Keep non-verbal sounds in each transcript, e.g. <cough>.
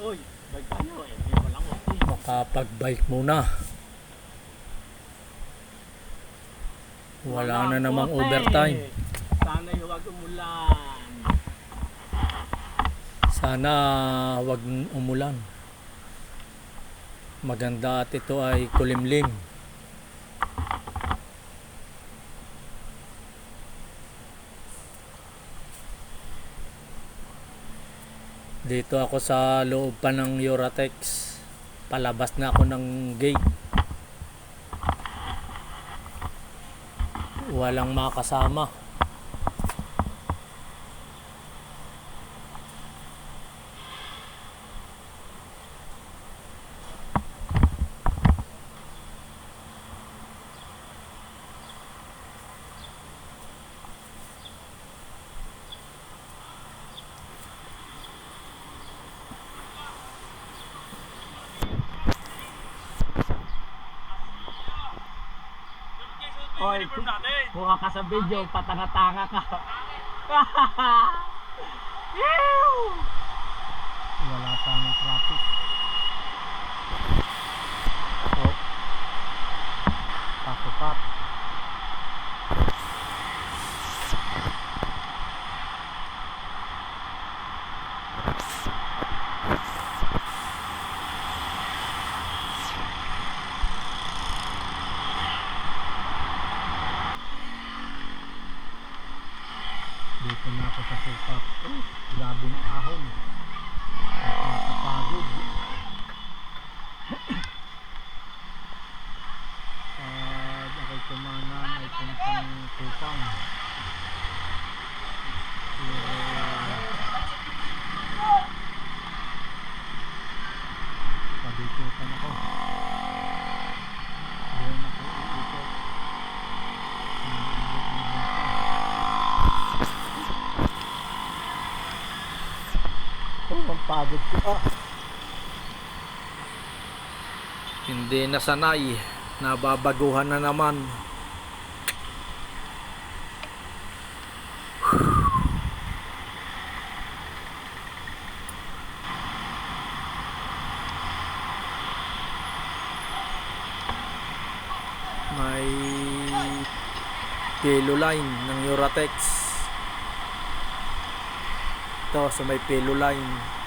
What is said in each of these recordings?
Uy, tayo eh. Hindi pa lang okay. Makapag-bike muna. Wala na namang kote. overtime. Sana huwag umulan. Sana wag umulan. Maganda at ito ay kulimlim. Dito ako sa loob pa ng Euratex. Palabas na ako ng gate. Walang makasama. Oy, kuha ka sa video, patanga-tanga ka. <laughs> Wala pa ng traffic. Oh. Pasukat. Dito na ako sa sukat. Oh, grabe ng ahon. Nakakapagod. Pag ako'y tumana ay puntang kupang. Pero, pabikutan ako. Doon ako iikot. Oh, ang pagod ko ah. Hindi na sanay. Nababaguhan na naman. May pelo line ng Euratex. Ito sa may pelo line.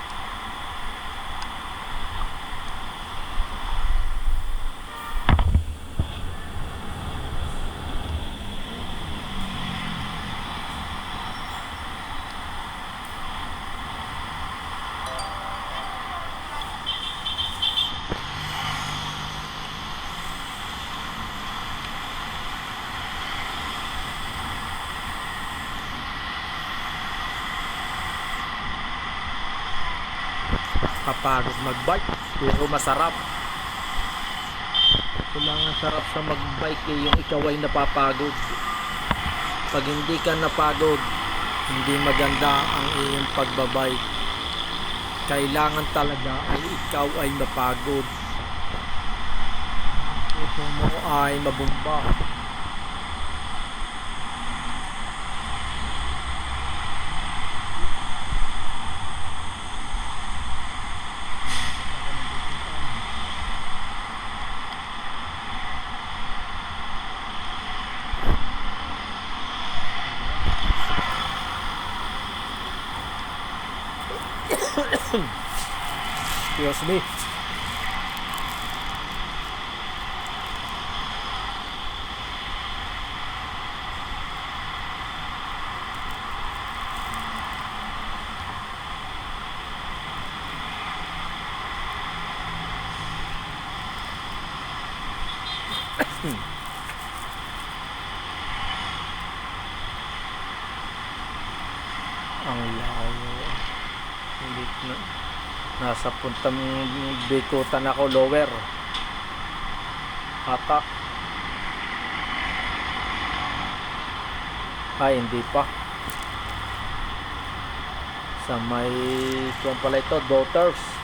Kapagod magbike pero masarap. Ang sarap sa magbike eh, yung ikaw ay napapagod. Pag hindi ka napagod hindi maganda ang iyong pagbabike. Kailangan talaga ay ikaw ay mapagod puso mo ay mabumba ang layo. Hindi na nasa puntang bikutan ako lower. Ata. Ay hindi pa. Sa may kung pala ito daughters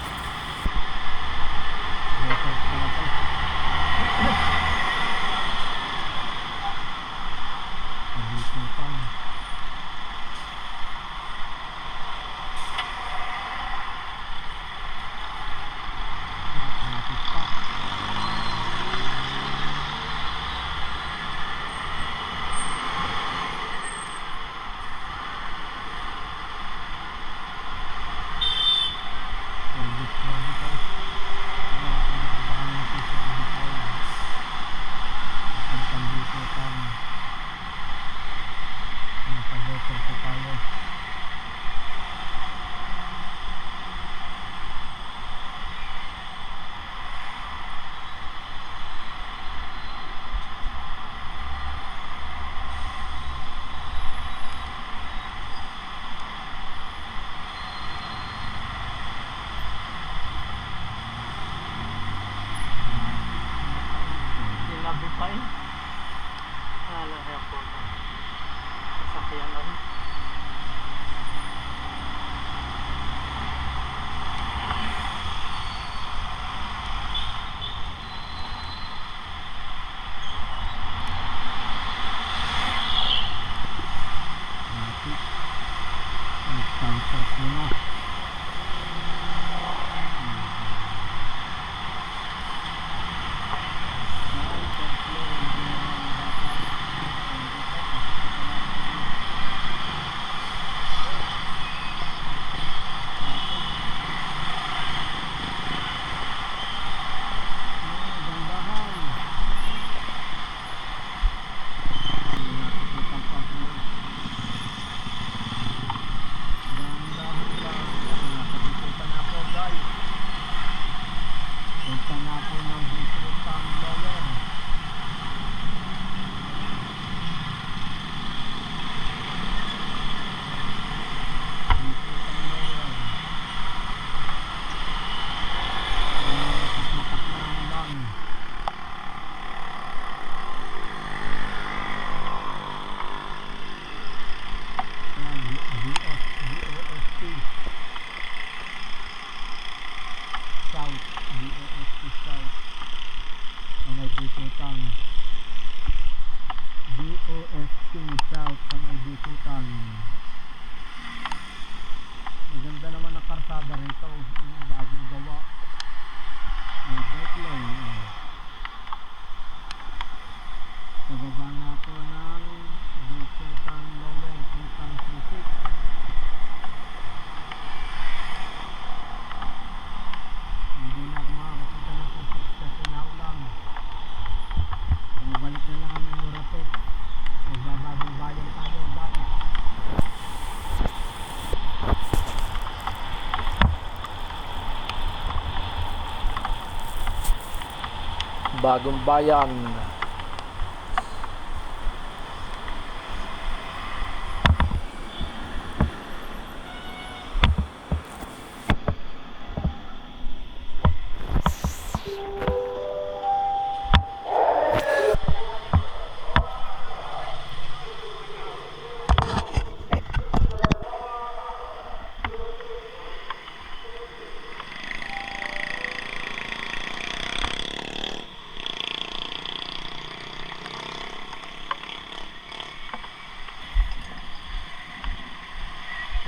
Bagong bayan.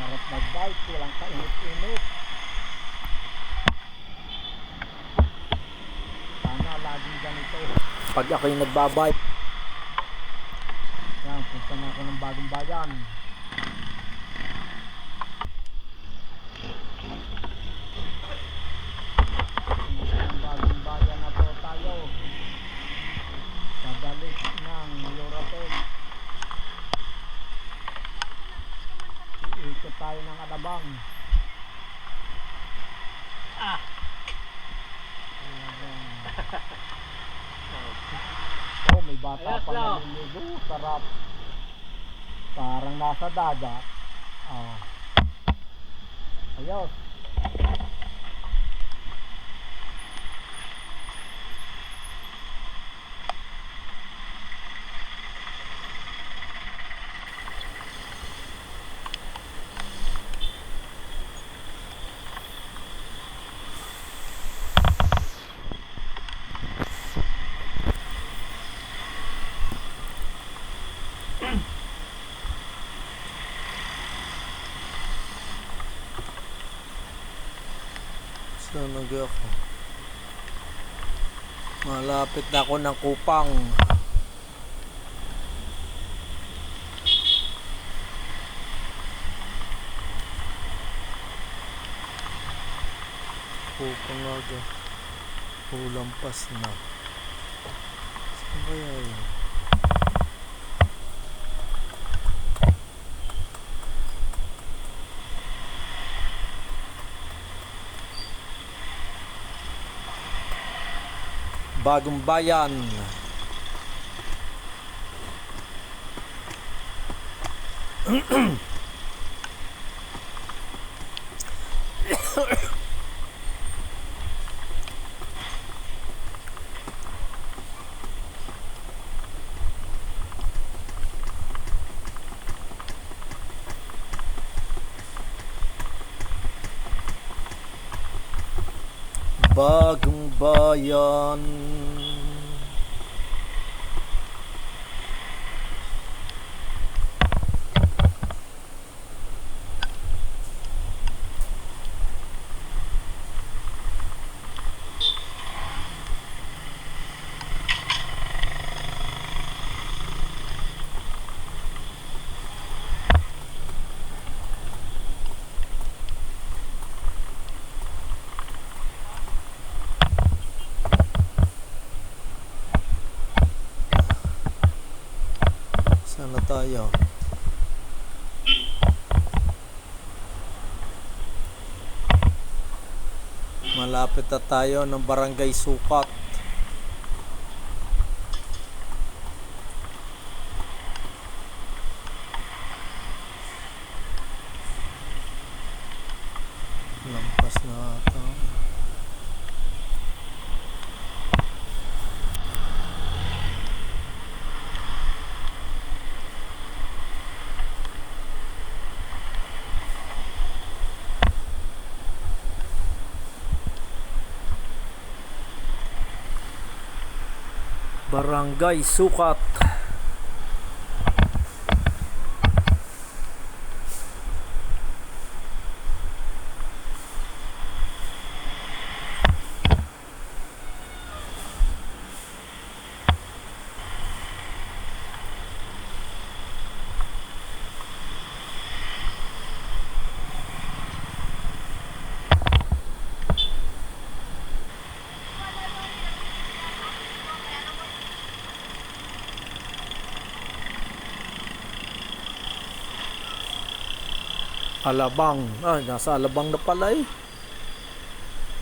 Sarap mag-bike, walang kainit-init. Sana laging ganito. Pag ako'y nagbabike, Yan, punta na ako ng bagong bayan. Ng bagong bayan na po tayo. Pabalik ng Eurotel. Iikot tayo ng Alabang. Ah! <laughs> Oh, may bata Ayos pa lang. naliligo. Sarap. Parang nasa dagat. Oh. Ayos. Nag ako? Malapit na ako ng kupang. po pangaga. Ulampas na. Saan kaya yun? Bagong bayan. Bagong bayan. Sana tayo? Malapit na tayo ng barangay Sukat. Barangay Sukat. Alabang. Ah, nasa Alabang na pala eh.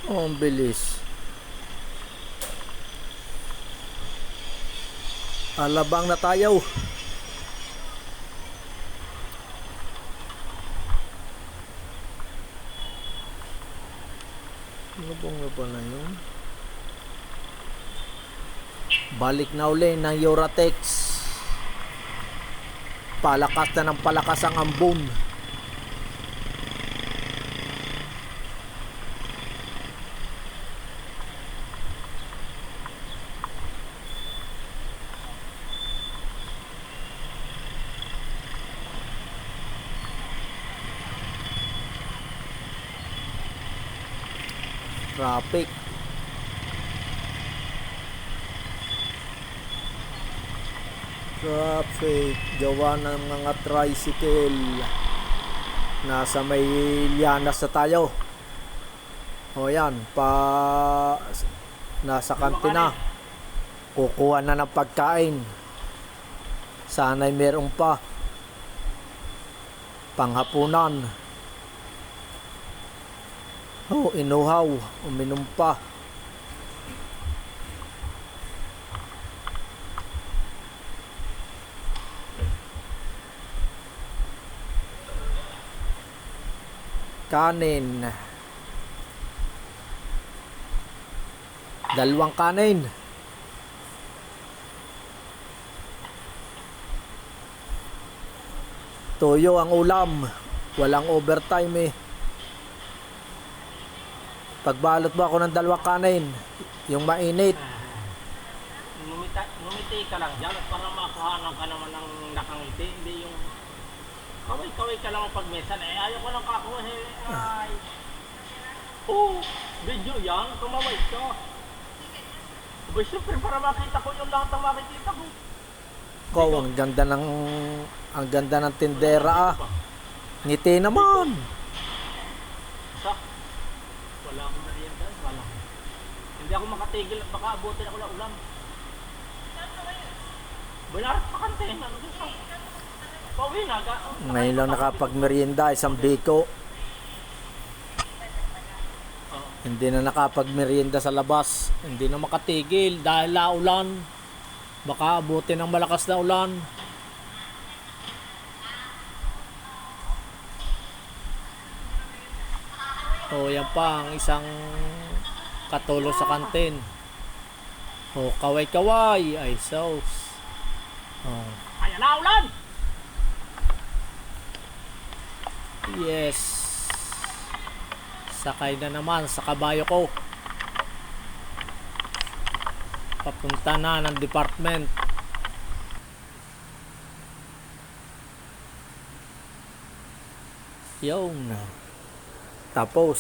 Oh, ang bilis. Alabang na tayo. Alabang na pala yun. Balik na uli ng Euratex. Palakas na ng palakas ang ambon. Traffic. Traffic. Gawa ng mga tricycle. Nasa may lianas na tayo. O yan. Pa nasa kantina kukuha na ng pagkain. Sana'y meron pa. Panghapunan Oh, inuhaw. Uminom pa. Kanin. Dalawang kanin. Toyo ang ulam. Walang overtime eh. Pagbalot mo ako ng dalawang kanin, yung mainit. Ngumita, ngumiti ka lang dyan at para makahanan ka naman ng nakangiti. Hindi yung kaway-kaway ka lang pagmesan. Eh, ayaw ko lang kakuha. Eh, ay. Oo, video yan. Kumaway ka. Abay, syempre para makita ko yung lahat ng makikita ko. Ko, ang ganda ng ang ganda ng tindera ah. Ngiti naman. Sa, wala akong merienda. Wala. Hindi ako makatigil. Baka abutin ako ng ulam. Binarat pa kante. Pauwi na. Ka, Ngayon lang nakapagmerienda, isang biko. Hindi na nakapagmerienda sa labas. Hindi na makatigil dahil laulan. Baka abutin ng malakas na ulan. O yan pa ang isang katulo sa kantin. O kaway-kaway ay sauce. Oh. Ayan na ulan! Yes. Sakay na naman sa kabayo ko. Papunta na ng department. Yun. Tapos,